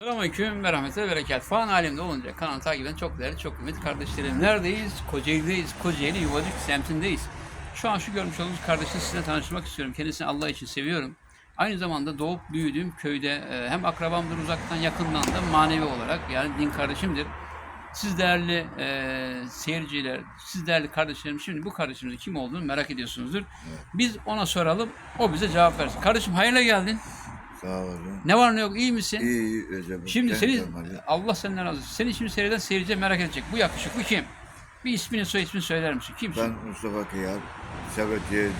Selamünaleyküm ve rahmetle berekat. Falan alemde olunca kanalı takip eden çok değerli, çok kıymetli kardeşlerim. Neredeyiz? Kocaeli'deyiz. Kocaeli Yuvacık semtindeyiz. Şu an şu görmüş olduğunuz kardeşi sizinle tanıştırmak istiyorum. Kendisini Allah için seviyorum. Aynı zamanda doğup büyüdüğüm köyde e, hem akrabamdır uzaktan yakından da manevi olarak yani din kardeşimdir. Siz değerli e, seyirciler, siz değerli kardeşlerim şimdi bu kardeşimizin kim olduğunu merak ediyorsunuzdur. Biz ona soralım, o bize cevap versin. Kardeşim hayırlı geldin. Sağ olun. Ne var ne yok iyi misin? İyi iyi Recep. Şimdi Ben seni normali. Allah senden razı olsun. Seni şimdi seyreden seyirci merak edecek. Bu yakışıklı kim? Bir ismini soy ismini söyler misin? Kimsin? Ben Mustafa Kıyar. Sebetiye e,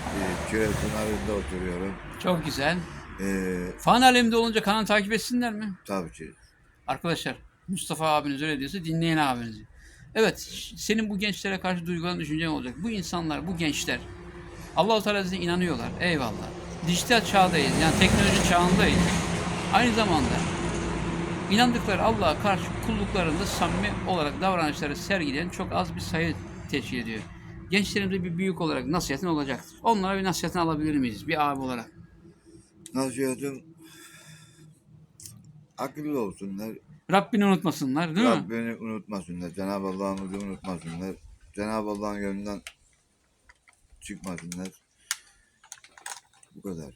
Kireç Pınarı'nda oturuyorum. Çok güzel. Ee, Fan alemde olunca kanalı takip etsinler mi? tabii ki. Arkadaşlar Mustafa abiniz öyle diyorsa dinleyin abinizi. Evet ş- senin bu gençlere karşı duygulan düşüncen olacak. Bu insanlar, bu gençler Allah-u Teala inanıyorlar. Eyvallah. Dijital çağdayız. Yani teknoloji çağındayız. Aynı zamanda inandıkları Allah'a karşı kulluklarında samimi olarak davranışları sergileyen çok az bir sayı teşkil ediyor. Gençlerimize bir büyük olarak nasihatin olacaktır. Onlara bir nasihatini alabilir miyiz? Bir abi olarak. Nasihatim akıllı olsunlar. Rabbini unutmasınlar değil mi? Rabbini unutmasınlar. Cenab-ı Allah'ımızı unutmasınlar. Cenab-ı Allah'ın yolundan çıkmasınlar. Bu kadar.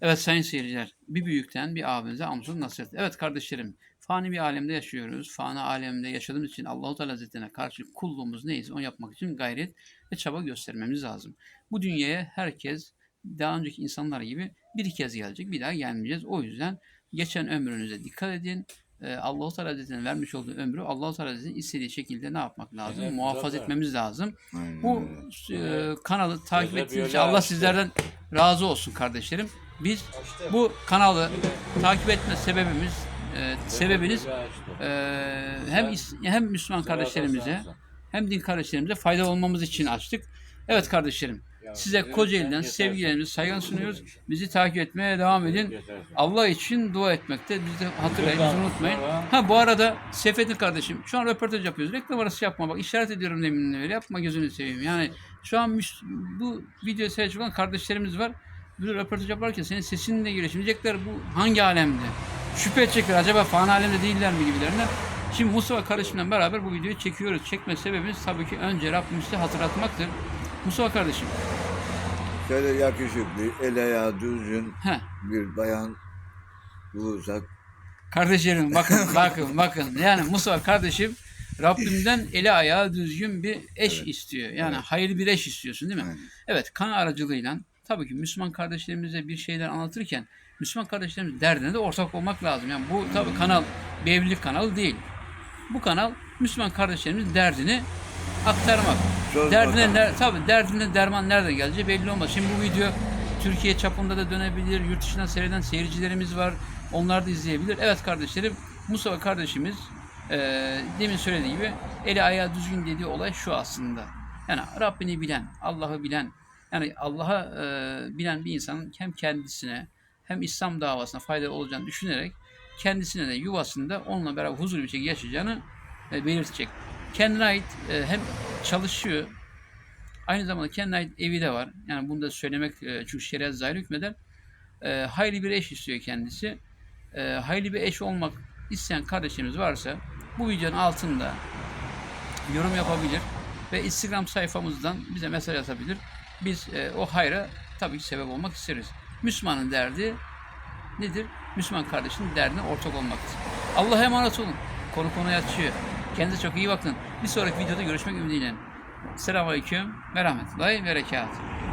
Evet sayın seyirciler, bir büyükten bir abimize amcasının nasihat. Evet kardeşlerim, fani bir alemde yaşıyoruz. Fani alemde yaşadığımız için Allahu Teala Hazretlerine karşı kulluğumuz neyse onu yapmak için gayret ve çaba göstermemiz lazım. Bu dünyaya herkes daha önceki insanlar gibi bir kez gelecek, bir daha gelmeyeceğiz. O yüzden geçen ömrünüze dikkat edin. Ee, Allahu Teala Hazretleri'nin vermiş olduğu ömrü Allahu Teala Hazretleri'nin istediği şekilde ne yapmak lazım? Evet, Muhafaza güzel. etmemiz lazım. Aynen Bu e, kanalı takip ettiğiniz için Allah açtı. sizlerden razı olsun kardeşlerim. Biz bu kanalı takip etme sebebimiz, e, sebebiniz e, hem hem Müslüman kardeşlerimize hem din kardeşlerimize fayda olmamız için açtık. Evet kardeşlerim, size Kocaeli'den sevgilerimizi, saygı sunuyoruz. Bizi takip etmeye devam edin. Allah için dua etmekte. Bizi hatırlayın, bizi unutmayın. Ha bu arada Seyfettin kardeşim şu an röportaj yapıyoruz. Reklam arası yapma bak işaret ediyorum demin öyle yapma gözünü seveyim. Yani şu an bu video seyredecek olan kardeşlerimiz var. Bir röportaj yaparken senin sesinle diyecekler bu hangi alemde? Şüphe edecekler acaba fan alemde değiller mi gibilerinden. Şimdi Mustafa kardeşimle beraber bu videoyu çekiyoruz. Çekme sebebimiz tabii ki önce Rabbimizi hatırlatmaktır. Mustafa kardeşim. Şöyle yakışıklı, el ayağı düzgün Heh. bir bayan bulursak Kardeşlerim bakın bakın bakın. Yani Mustafa kardeşim Rabbimden eli ayağı düzgün bir eş Evet. istiyor. Yani Evet. hayırlı bir eş istiyorsun değil mi? Aynen. Evet kan aracılığıyla tabii ki Müslüman kardeşlerimize bir şeyler anlatırken Müslüman kardeşlerimiz derdine de ortak olmak lazım. Yani bu tabii kanal bir evlilik kanalı değil. Bu kanal Müslüman kardeşlerimizin derdini aktarmak. Söz Derdine ner, tabii derdine derman nereden geleceği belli olmaz. Şimdi bu video Türkiye çapında da dönebilir. Yurt dışından seyreden seyircilerimiz var. Onlar da izleyebilir. Evet kardeşlerim Mustafa kardeşimiz eee demin söylediği gibi eli ayağı düzgün dediği olay şu aslında. Yani Rabbini bilen, Allah'ı bilen, yani Allah'a eee, bilen bir insanın hem kendisine hem İslam davasına faydalı olacağını düşünerek kendisine de yuvasında onunla beraber huzurlu bir şekilde yaşayacağını e, belirtecek. Kendine ait e, hem çalışıyor aynı zamanda kendine ait evi de var. Yani bunu da söylemek e, çünkü şeriat zahir hükmeder. E, hayırlı bir eş istiyor kendisi. E, hayırlı bir eş olmak isteyen kardeşlerimiz varsa bu videonun altında yorum yapabilir ve Instagram sayfamızdan bize mesaj atabilir. Biz e, o hayra tabii ki sebep olmak isteriz. Müslümanın derdi nedir? Müslüman kardeşinin derdine ortak olmaktır. Allah'a emanet olun. Konu konuya açıyor. Kendinize çok iyi bakın. Bir sonraki videoda görüşmek ümidiyle. Selamun Aleyküm ve Rahmetullahi ve Berekatuhu.